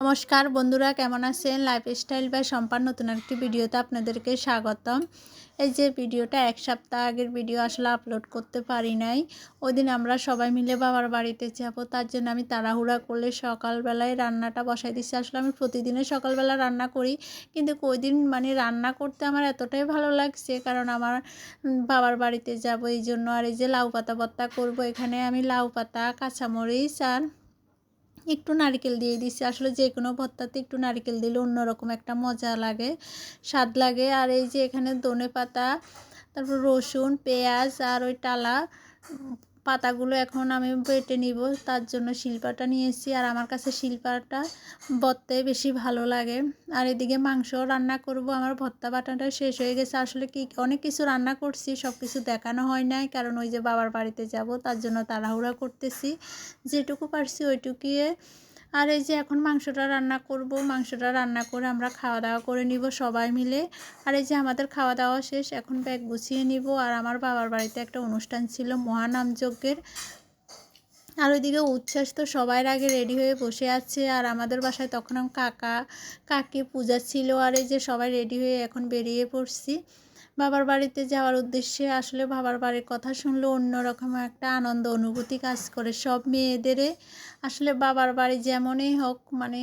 নমস্কার বন্ধুরা, কেমন আছেন? লাইফস্টাইল বাই সম্পান নতুন একটি ভিডিওতে আপনাদেরকে স্বাগতম। এই যে ভিডিওটা, এক সপ্তাহ আগের ভিডিও আসলে আপলোড করতে পারি নাই। ওই দিন আমরা সবাই মিলে বাবার বাড়িতে যাব, তার জন্য আমি তাড়াহুড়া করলে সকালবেলায় রান্নাটা বসাই দিচ্ছি আসলে আমি প্রতিদিনে সকালবেলা রান্না করি, কিন্তু ওই দিন মানে রান্না করতে আমার এতটাই ভালো লাগছে, কারণ আমার বাবার বাড়িতে যাব এই জন্য আর এই যে লাউ পাতা ভর্তা করব, এখানে আমি লাউ পাতা, কাঁচামরিচ আর একটু নারকেল দিয়ে দিচ্ছি আসলে যে কোনো ভর্তাতে একটু নারকেল দিলে অন্যরকম একটা মজা লাগে, স্বাদ লাগে। আর এই যে এখানে ধনে পাতা তারপর রসুন, পেঁয়াজ আর ওই টালা পাতাগুলো এখন আমি বেটে নিব, তার জন্য শিল্পাটা নিয়েছি। আর আমার কাছে শিল্পাটা বত্তে বেশি ভালো লাগে। আর এদিকে মাংস রান্না করব, আমার ভর্তা বাটাটা শেষ হয়ে গেছে। আসলে কি, অনেক কিছু রান্না করছি সব কিছু দেখানো হয় নাই, কারণ ওই যে বাবার বাড়িতে যাব, তার জন্য তাড়াহুড়া করতেছি। যেটুকু পারছি ওইটুকুয়ে আর এই যে এখন মাংসটা রান্না করব, মাংসটা রান্না করে আমরা খাওয়া দাওয়া করে নিব সবাই মিলে। আর এই যে আমাদের খাওয়া দাওয়া শেষ, এখন ব্যাগ গুছিয়ে নিব। আর আমার বাবার বাড়িতে একটা অনুষ্ঠান ছিল মহানাম যজ্ঞের। আর ওইদিকে উচ্ছ্বাস তো সবাই আগে রেডি হয়ে বসে আছে। আর আমাদের বাসায় তখন কাকা, কাকি পূজা ছিল। আর এই যে সবাই রেডি হয়ে এখন বেরিয়ে পড়ছি। বাবার বাড়িতে যাওয়ার উদ্দেশ্যে আসলে বাবার বাড়ির কথা শুনলে অন্যরকম একটা আনন্দ, অনুভূতি কাজ করে। সব মেয়েদের আসলে বাবার বাড়ি যেমনই হোক মানে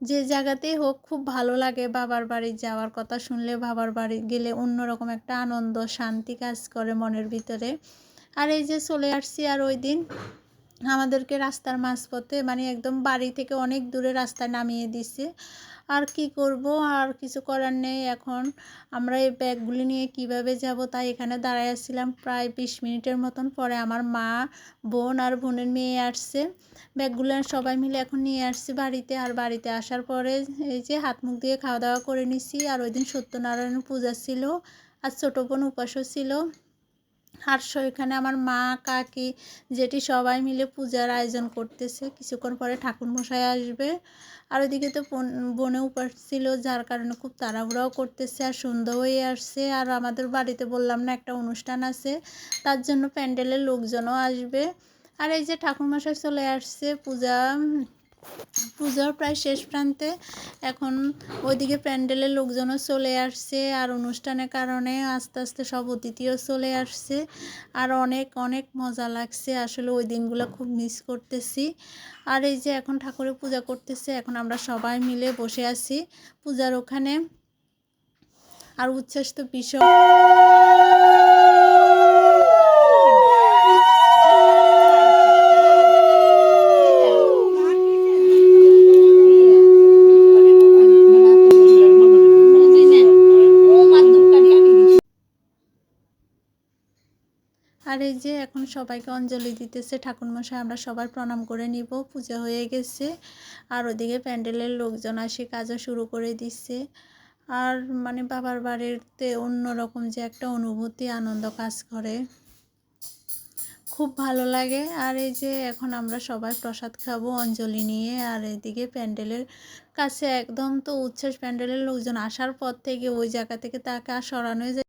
যে জায়গাতেই হোক, খুব ভালো লাগে বাবার বাড়ি যাওয়ার কথা শুনলে। বাবার বাড়ি গেলে অন্যরকম একটা আনন্দ, শান্তি কাজ করে মনের ভিতরে। আর এই যে চলে আসছি আর ওই দিন আমাদেরকে রাস্তার মাঝপথে মানে একদম বাড়ি থেকে অনেক দূরে রাস্তায় নামিয়ে দিছে। আর কি করব? আর কিছু করার নেই এখন। আমরা এই ব্যাগগুলি নিয়ে কীভাবে যাব তাই এখানে দাঁড়ায় আসছিলাম প্রায় বিশ মিনিটের মতন। পরে আমার মা, বোন আর বোনের মেয়ে আসছে। ব্যাগগুলো সবাই মিলে এখন নিয়ে আসছি বাড়িতে। আর বাড়িতে আসার পরে এই যে হাত মুখ দিয়ে খাওয়া দাওয়া করে নিছি। আর ওই দিন সত্যনারায়ণ পূজা ছিল। আর ছোটো বোন উপাসও ছিল। আর এখানে আমার মা, কাকি যেটি সবাই মিলে পূজার আয়োজন করতেছে। কিছুক্ষণ পরে ঠাকুর মশাই আসবে। আর ওইদিকে তো বনে উপাস ছিল যার কারণে খুব তাড়াহুড়াও করতেছে আর সন্ধ্যা হয়ে আসছে। আর আমাদের বাড়িতে বললাম না, একটা অনুষ্ঠান আছে, তার জন্য প্যান্ডেলের লোকজনও আসবে। আর এই যে ঠাকুরমশাই চলে আসছে পূজা পূজার প্রায় শেষ প্রান্তে এখন ওইদিকে প্যান্ডেলের লোকজনও চলে আসছে আর অনুষ্ঠানের কারণে আস্তে আস্তে সব অতিথিও চলে আসছে। আর অনেক অনেক মজা লাগছে। আসলে ওই দিনগুলো খুব মিস করতেছি। আর এই যে এখন ঠাকুরের পূজা করতেছে, এখন আমরা সবাই মিলে বসে আছি পূজার ওখানে। আর উচ্ছ্বাস তো আর এই যে এখন সবাইকে অঞ্জলি দিতেছে, ঠাকুরমশাই আমরা সবাই প্রণাম করে নিব, পূজা হয়ে গেছে। আর ওদিকে প্যান্ডেলের লোকজন আসে, কাজও শুরু করে দিচ্ছে আর মানে বাবার বাড়িতে অন্যরকম যে একটা অনুভূতি, আনন্দ কাজ করে। খুব ভালো লাগে। আর এই যে এখন আমরা সবাই প্রসাদ খাব, অঞ্জলি নিয়ে। আর এদিকে প্যান্ডেলের কাছে একদম তো উচ্ছ্বাস, প্যান্ডেলের লোকজন আসার পর থেকে ওই জায়গা থেকে তাকে আর সরানো যায়